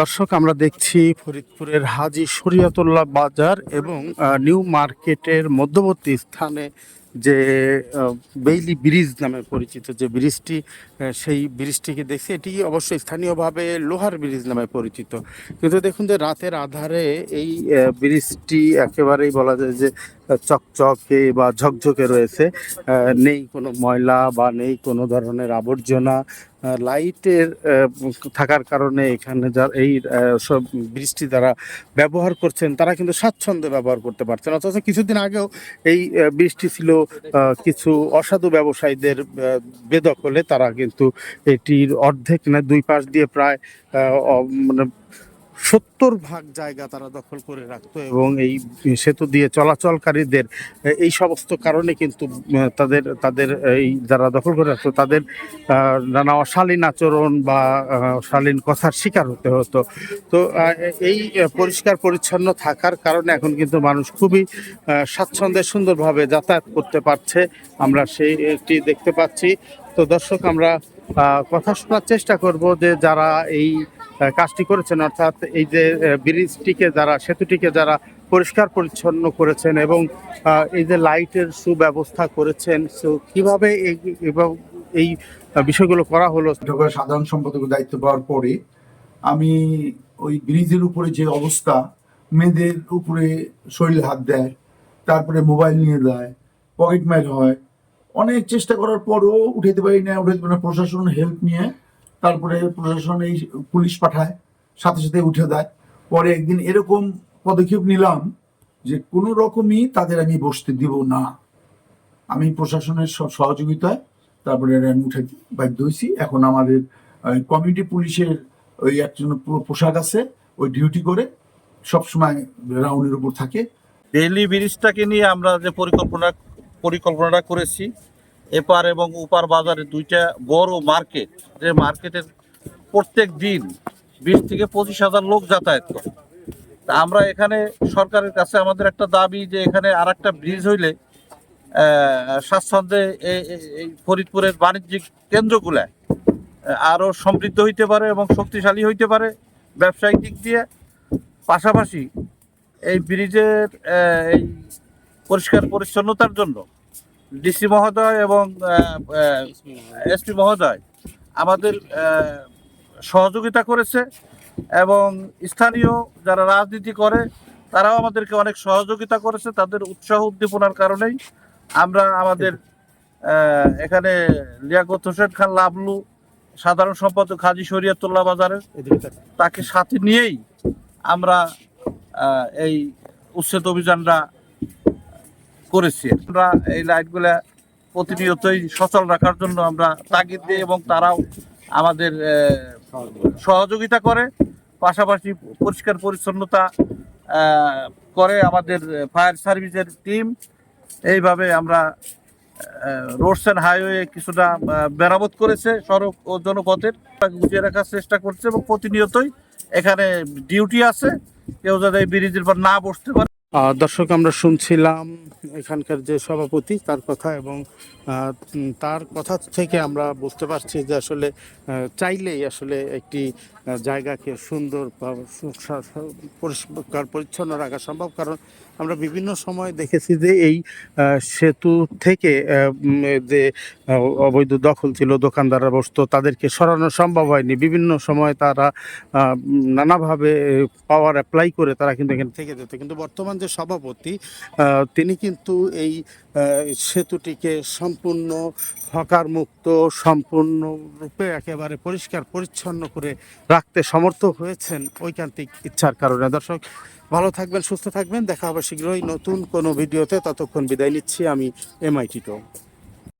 দর্শক, আমরা দেখছি ফরিদপুরের হাজি শরিয়াতুল্লাহ বাজার এবং নিউ মার্কেটের মধ্যবর্তী স্থানে যে বেইলি ব্রিজ নামে পরিচিত যে ব্রিজটি সেই ব্রিজটিকে দেখছি। এটি অবশ্যই স্থানীয়ভাবে লোহার ব্রিজ নামে পরিচিত। কিন্তু দেখুন যে রাতের আধারে এই ব্রিজটি একেবারেই বলা যায় যে চকচকে বা ঝকঝকে রয়েছে নেই কোনো ময়লা বা নেই কোনো ধরনের আবর্জনা লাইটের থাকার কারণে এখানে যারা এই সব বৃষ্টি যারা ব্যবহার করছেন, তারা কিন্তু স্বাচ্ছন্দ্যে ব্যবহার করতে পারছেন। অথচ কিছুদিন আগেও এই বৃষ্টি ছিল কিছু অসাধু ব্যবসায়ীদের বেদখলে তারা কিন্তু এটির অর্ধেক না, দুই পাশ দিয়ে প্রায় মানে সত্তর ভাগ জায়গা তারা দখল করে রাখত এবং এই সেতু দিয়ে চলাচলকারীদের এই সমস্ত কারণে কিন্তু তাদের তাদের এই যারা দখল করে রাখতো তাদের নানা অশালীন আচরণ বা আহ, শালীন কথার শিকার হতে হতো। তো এই পরিষ্কার পরিচ্ছন্ন থাকার কারণে এখন কিন্তু মানুষ খুবই স্বাচ্ছন্দ্যে সুন্দরভাবে যাতায়াত করতে পারছে। আমরা সেইটি দেখতে পাচ্ছি। তো দর্শক আমরা কথা শোনার চেষ্টা করব যে যারা এই কাজটি করেছেন, অর্থাৎ এই যে ব্রিজটিকে যারা, সেতুটিকে যারা পরিষ্কার পরিচ্ছন্ন করেছেন এবং এই যে লাইটের সুব্যবস্থা করেছেন, সো কীভাবে এই বিষয়গুলো করা হলো? সাধারণ সম্পাদকের দায়িত্ব পাওয়ার পরে আমি ওই ব্রিজের উপরে যে অবস্থা, মেয়েদের উপরে শরীর হাত দেয়, তারপরে মোবাইল নিয়ে যায়, পকেট মার হয়, অনেক চেষ্টা করার পরও উঠাইতে পারি না, উঠাইতে পারি না, প্রশাসন হেল্প নিয়ে তারপরে প্রশাসন এই পুলিশ পাঠায়, সাথে সাথে উঠে দেয়। পরে একদিন এরকম পদক্ষেপ নিলাম যে কোনো রকমই তাদের আমি বসতে দিব না। আমি প্রশাসনের সহযোগিতায় তারপরে আমি উঠে বাধ্য হয়েছি। এখন আমাদের কমিউনিটি পুলিশের ওই একজন পোশাক আছে, ওই ডিউটি করে সবসময় রাউন্ডের উপর থাকে। বেইলি ব্রিজটাকে নিয়ে আমরা যে পরিকল্পনা, পরিকল্পনাটা করেছি এপার এবং ওপার বাজারে দুইটা বড় মার্কেট। যে মার্কেটের প্রত্যেক দিন বিশ থেকে পঁচিশ হাজার লোক যাতায়াত করে। তা আমরা এখানে সরকারের কাছে আমাদের একটা দাবি যে এখানে আর একটা ব্রিজ হইলে স্বাচ্ছন্দ্যে এই ফরিদপুরের বাণিজ্যিক কেন্দ্রগুলা আরও সমৃদ্ধ হইতে পারে এবং শক্তিশালী হইতে পারে ব্যবসায়িক দিক দিয়ে। পাশাপাশি এই ব্রিজের এই পরিষ্কার পরিচ্ছন্নতার জন্য ডিসি মহোদয় এবং এসপি মহোদয় আমাদের সহযোগিতা করেছে এবং স্থানীয় যারা রাজনীতি করে, তারাও আমাদেরকে অনেক সহযোগিতা করেছে। তাদের উৎসাহ উদ্দীপনার কারণেই আমরা আমাদের এখানে লিয়াকত হোসেন খান, লাবলু, সাধারণ সম্পাদক হাজি শরিয়তুল্লাহ বাজারের তাকে সাথে নিয়েই আমরা এই উচ্ছেদ অভিযানটা করেছি। আমরা এই লাইটগুলা প্রতিনিয়তই সচল রাখার জন্য আমরা তাগিদ দিই এবং তারাও আমাদের সহযোগিতা করে। পাশাপাশি পরিষ্কার পরিচ্ছন্নতা করে আমাদের ফায়ার সার্ভিসের টিম। এইভাবে আমরা রোডস অ্যান্ড হাইওয়ে কিছুটা মেরামত করেছে সড়ক ও জনপথের। গুছিয়ে রাখার চেষ্টা করছে এবং প্রতিনিয়তই এখানে ডিউটি আছে। কেউ যাতে এই ব্রিজের পর না বসতে পারে। দর্শক, আমরা শুনছিলাম এখানকার যে সভাপতি, তার কথা এবং তার কথা থেকে আমরা বুঝতে পারছি যে আসলে চাইলেই আসলে একটি জায়গাকে সুন্দর পরিষ্কার, পরিচ্ছন্ন রাখা সম্ভব। কারণ আমরা বিভিন্ন সময় দেখেছি যে এই সেতু থেকে যে অবৈধ দখল ছিল, দোকানদাররা বসতো, তাদেরকে সরানো সম্ভব হয়নি। বিভিন্ন সময় তারা নানাভাবে পাওয়ার অ্যাপ্লাই করে তারা কিন্তু এখানে থেকে যেত। কিন্তু বর্তমান যে সভাপতি তিনি কিন্তু এই সেতুটিকে সম্পূর্ণ হকার মুক্ত সম্পূর্ণরূপে একেবারে পরিষ্কার, পরিচ্ছন্ন করে রাখতে সমর্থ হয়েছেন ঐকান্তিক ইচ্ছার কারণে। দর্শক, ভালো থাকবেন, সুস্থ থাকবেন। দেখা হবে শীঘ্রই নতুন কোনো ভিডিওতে। ততক্ষণ বিদায় নিচ্ছি আমি এমআইটি টো